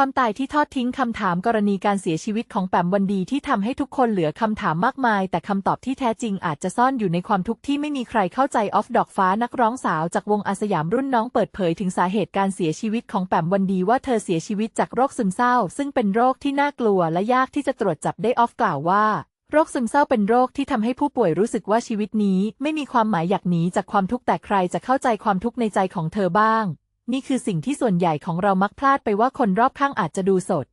ความตายที่ทอดทิ้งคำถามกรณีการเสียชีวิตของแปมวันดีที่ทำให้ทุกคนเหลือคำถามมากมาย แต่คำตอบที่แท้จริงอาจจะซ่อนอยู่ในความทุกข์ที่ไม่มีใครเข้าใจออฟดอกฟ้านักร้องสาวจากวงอาสยามรุ่นน้องเปิดเผยถึงสาเหตุการเสียชีวิตของแปมวันดีว่าเธอเสียชีวิตจากโรคซึมเศร้า ซึ่งเป็นโรคที่น่ากลัวและยากที่จะตรวจจับได้ออฟกล่าวว่าโรคซึมเศร้าเป็นโรคที่ทำให้ผู้ป่วยรู้สึกว่าชีวิตนี้ ไม่มีความหมายอยากหนีจากความทุกข์แต่ใครจะเข้าใจความทุกข์ในใจของเธอบ้าง นี่คือสิ่งที่ส่วนใหญ่ของเรามักพลาดไปว่าคนรอบข้างอาจจะดูสด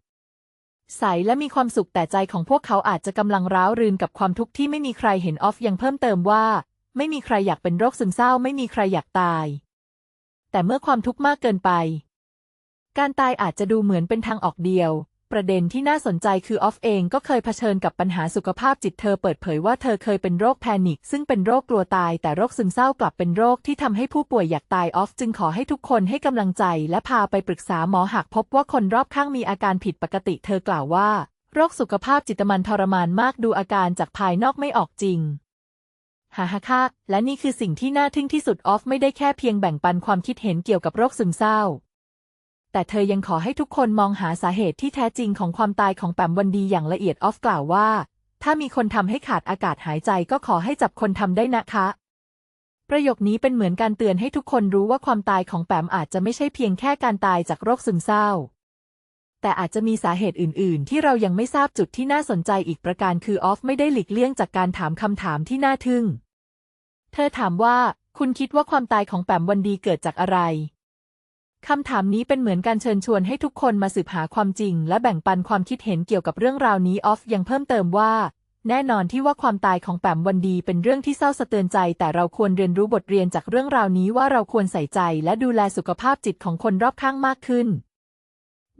ใสและมีความสุขแต่ใจของพวกเขาอาจจะกำลังร้าวรืนกับความทุกข์ที่ไม่มีใครเห็นออฟยังเพิ่มเติมว่า ไม่มีใครอยากเป็นโรคซึมเศร้า ไม่มีใครอยากตาย แต่เมื่อความทุกข์มากเกินไป การตายอาจจะดูเหมือนเป็นทางออกเดียว ประเด็นที่น่าสนใจคือออฟเองก็เคยเผชิญกับปัญหาสุขภาพจิตเธอเปิดเผยว่าเธอเคยเป็นโรคแพนิคซึ่งเป็นโรคกลัวตาย แต่โรคซึมเศร้ากลับเป็นโรคที่ทำให้ผู้ป่วยอยากตายออฟ จึงขอให้ทุกคนให้กำลังใจและพาไปปรึกษาหมอหากพบว่าคนรอบข้างมีอาการผิดปกติเธอกล่าวว่า โรคสุขภาพจิตมันทรมานมากดูอาการจากภายนอกไม่ออกจริงฮ่าฮ่าค่ะและนี่คือสิ่งที่น่าทึ่งที่สุดออฟไม่ได้แค่เพียงแบ่งปันความคิดเห็นเกี่ยวกับโรคซึมเศร้า แต่เธอยังขอให้ทุกคนมองหาสาเหตุที่แท้จริงของความตายของแปมวันดีอย่างละเอียดออฟกล่าวว่า ถ้ามีคนทำให้ขาดอากาศหายใจก็ขอให้จับคนทำได้นะคะ ประโยคนี้เป็นเหมือนการเตือนให้ทุกคนรู้ว่าความตายของแปมอาจจะไม่ใช่เพียงแค่การตายจากโรคซึมเศร้า แต่อาจจะมีสาเหตุอื่น ๆ ที่เรายังไม่ทราบจุดที่น่าสนใจอีกประการคือออฟไม่ได้หลีกเลี่ยงจากการถามคำถามที่น่าทึ่ง เธอถามว่า คุณคิดว่าความตายของแปมวันดีเกิดจากอะไร คำถามนี้เป็นเหมือนการเชิญชวนให้ทุกคนมาสืบหาความจริง และแบ่งปันความคิดเห็นเกี่ยวกับเรื่องราวนี้ออฟยังเพิ่มเติมว่า แน่นอนที่ว่าความตายของแปมวันดีเป็นเรื่องที่เศร้าสะเตือนใจ แต่เราควรเรียนรู้บทเรียนจากเรื่องราวนี้ว่าเราควรใส่ใจและดูแลสุขภาพจิตของคนรอบข้างมากขึ้น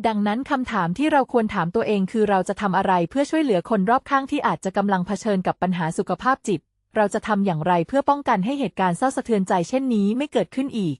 ดังนั้นคำถามที่เราควรถามตัวเองคือเราจะทำอะไรเพื่อช่วยเหลือคนรอบข้างที่อาจจะกำลังเผชิญกับปัญหาสุขภาพจิต เราจะทำอย่างไรเพื่อป้องกันให้เหตุการณ์เศร้าสะเทือนใจเช่นนี้ไม่เกิดขึ้นอีก